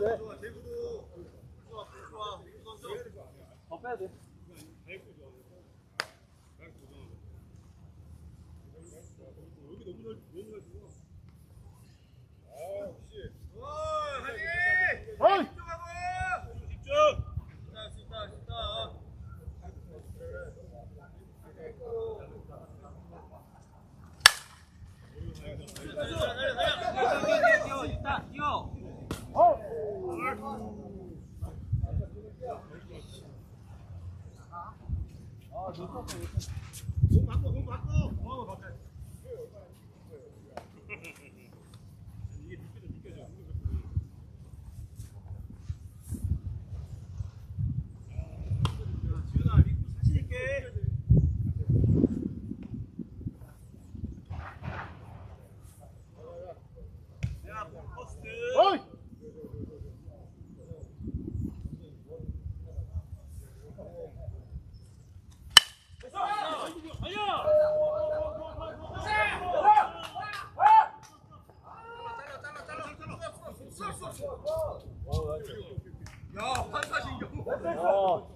빼야 돼. 더 빼야 돼 와, 하니. 어이! 집중하고. 집중. 자, 좋다, 좋다. 뛰어, 뛰어, 뛰어. 어! 공 바꿔, 공 바꿔. 어, 바꿔. 지훈아, 믿고 자신 있게. 야, 포스트. 어이! 야, 판사신경. 어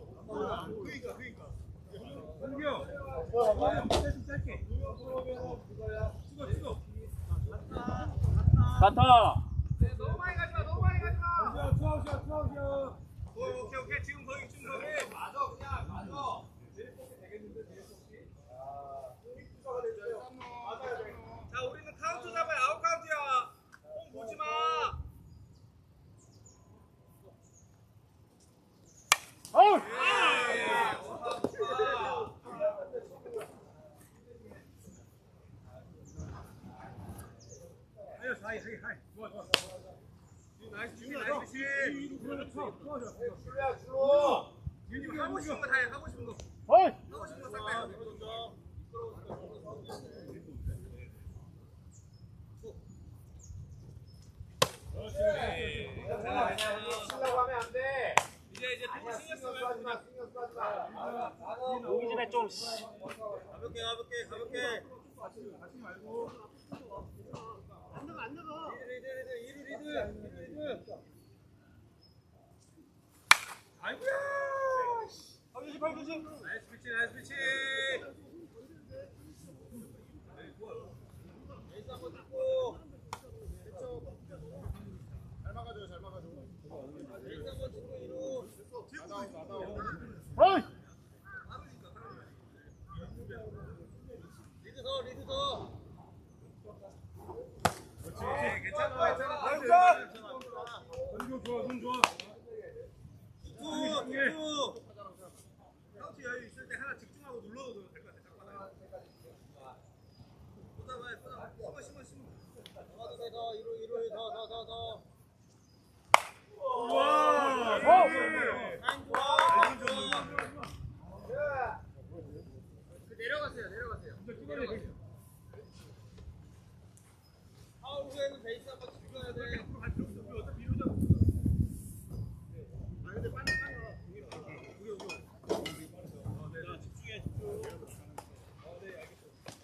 그니까, 그니까. 공격. 짧게. 찍어, 찍어. 가타 너무 많이 가지 마, 너무 많이 가지 마. 투아웃이야, 투아웃이야. 오케이, 오케이. 지금 거기, 지금 거기. 맞아, 그냥 맞아. 자, 우리는 카운트 잡아야 아웃 카운트야. 공 보지 마. 어이! 하이, 하이, 하이, 하이. 좋아, 좋아. 나이스, 준비, 나이스, 줄이야, 줄로. 윤이 하고 싶은 거다 해, 하고 싶은 거. 어이! 하고 싶은 거싹 다 해. 치려고 하면 안 돼. 이제 이제 또 신경 신경 쓰면 쓰지 마, 신경 쓰지 마. 오기 전에 좀 가볍게 가볍게 가볍게 안 나가 안 나가 리드 리드 리드 리드 리드 리드 아이고야 8주지 8주지 나이스 피치 나이스 피치 에이스 한번 찍고 잘 막아줘요 잘 막아줘 에이스 한번 찍고 이로 어이! 리드 더 리드 더 그렇지 괜찮아 괜찮아 괜찮아 손 좋아, 손 좋아. 투, 투. 카운트 여유 있을 때 하나 집중하고 눌러도 될 것 같아. 잠깐만. 쏟아봐, 쏟아봐. 심어, 심어, 심어. 더가도 돼, 더. 이로, 이로, 더, 더, 더, 더. 와! 타임 좋아, 타임 좋아. 그 내려가세요, 내려가세요. 내려가세요. 파울 후에는 베이스 한번 집중해야 돼.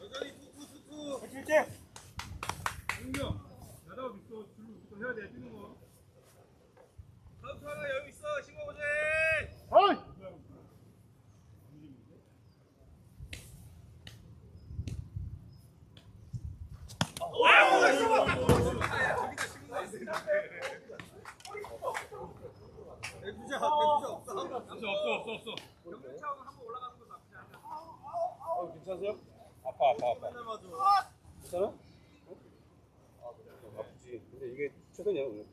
여전히 투투투투 실제 공격. 나다가 밑도 줄로 밑도 해야 돼. 뛰는 거. 카운트 하나 여유 있어 심어보자 어이! 대구자 대구자 없어 없어, 없어, 없어, 없어. 경찰차하고 한번 올라가는 것도 나쁘지 않아 어, 괜찮으세요? 아파 아파 아파 맨날 맞아 괜찮아? 어? 아프지 근데 이게 최선이야 오늘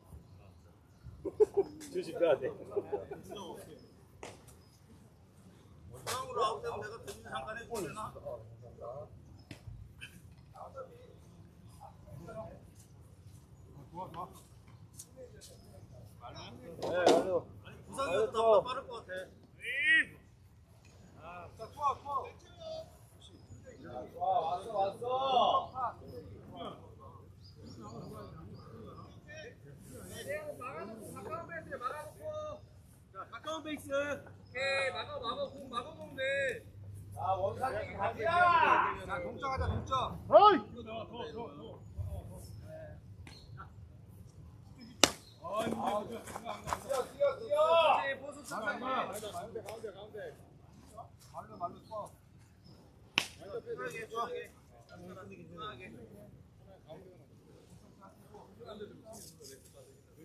조심 빼야 돼 원상으로 아웃되면 내가 잠깐 해줘야 되나? 좋아, 좋아. 네 맞아 김상현 아, 더 아. 빠를 것 같아. 자, 좋아, 좋아. 와, 왔어, 왔어. 가까운 베이스 오케이, 막아, 막아, 공 막아보면 돼. 원상이 가자. 자, 동점하자, 동점. 어이. 이거 더, 더, 더. 천천히. 가운데 가운데 가운데 말로 말로 써. 편하게 편하게. 편하게.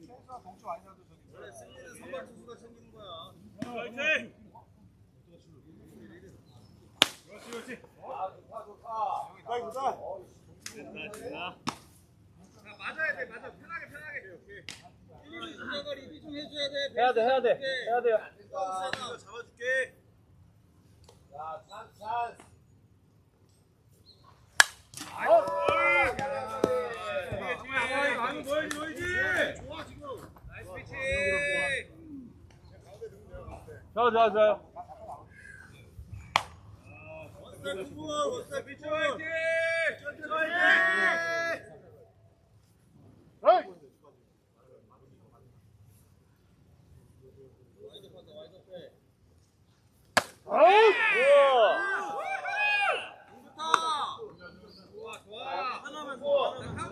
선수가 동점 아니라도 저기. 원래 승리는 선발 투수가 챙기는 거야. 화이팅! 그렇지, 그렇지. 아 좋다 좋다. 빨리 보자 됐다, 됐다. 자 맞아야 돼 맞아 편하게 편하게. 오케이. 1, 2, 주자가 리뷰 좀 해줘야 돼. 해야 돼 해야 돼 해야 아, 잡아줄게. 자 찬스 찬스. 좋아. 좋아 좋아 원스타 피치 화이팅. 화이팅.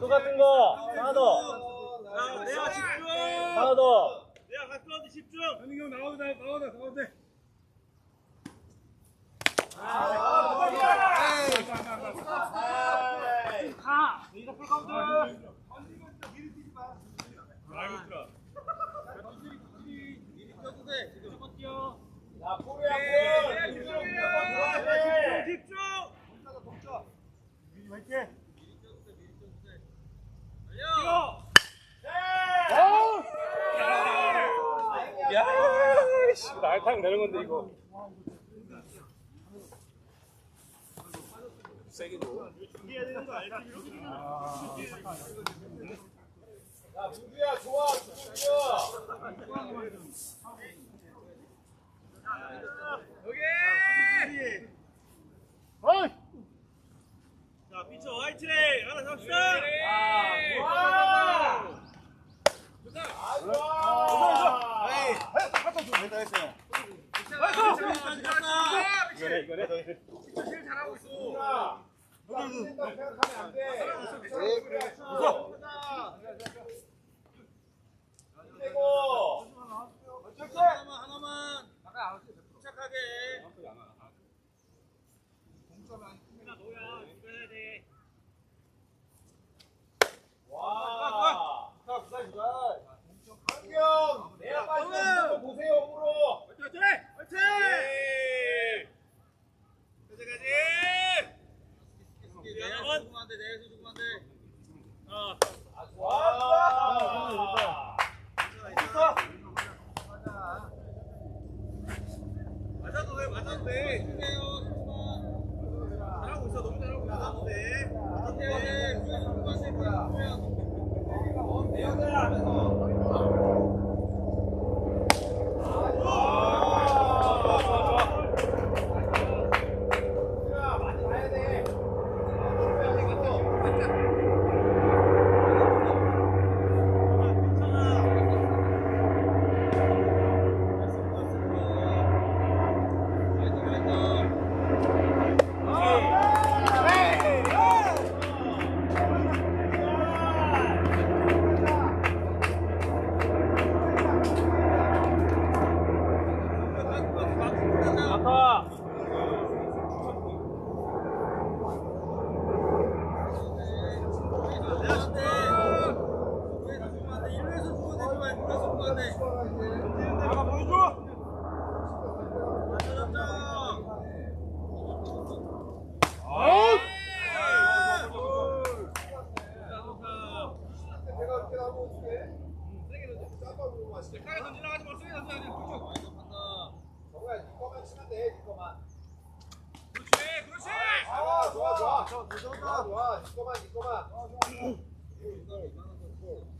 똑같은 거 하나 더 야, 내가 집중. 하나 더 내가 가까운데 집중. 현민이 형 나오다, 나오다, 가운데. 이거 풀 카운트. 아이고, 좋아. 미리 뛰어도 돼. 지금 한번 뛰어. 자 볼이야 네, 볼. 집중해. 집중해. 집중. 화이팅! 미리 뛰어도 돼. 미리 뛰어도 돼. 달려. 야 씨, 날탕 되는 건데 이거 세게 줘자 문주야 좋아 문주야. 여기. 어이! 자, 피처 화이팅. 하나 잡시다. 아 좋아. 좋다. 아 좋아. 이거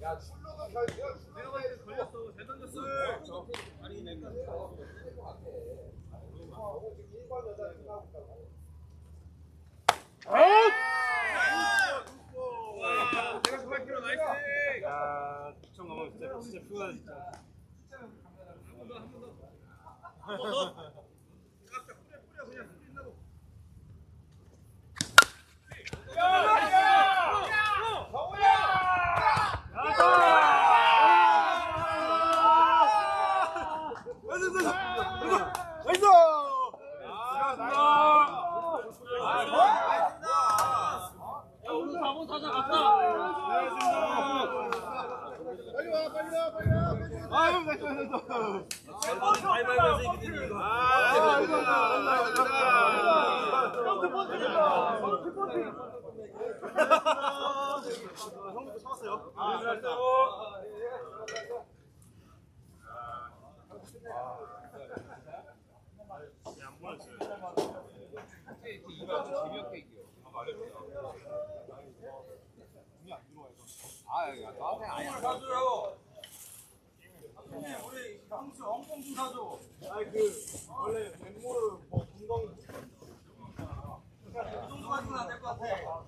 야, 출로도 별, 내가 해. 걸렸어. 잘 던졌어. 생각하고 있다고. 와, 내가 그만 키로 나이스. 야 9천 가면 진짜 진짜 진짜 한번 더, 한 번 더 와, 빨리 와, 빨리 와. 아, 형, 나이스, 나이스. 가위바위보에서 이기는 이거. 아, 이거, 형도 참았어요. 아, 잘했어. 사줘요. 형님, 우리 형수 엉뚱 좀 사줘. 아니, 그, 원래 멤버를 뭐, 건강 이 정도 가지고는 안될 것 같아.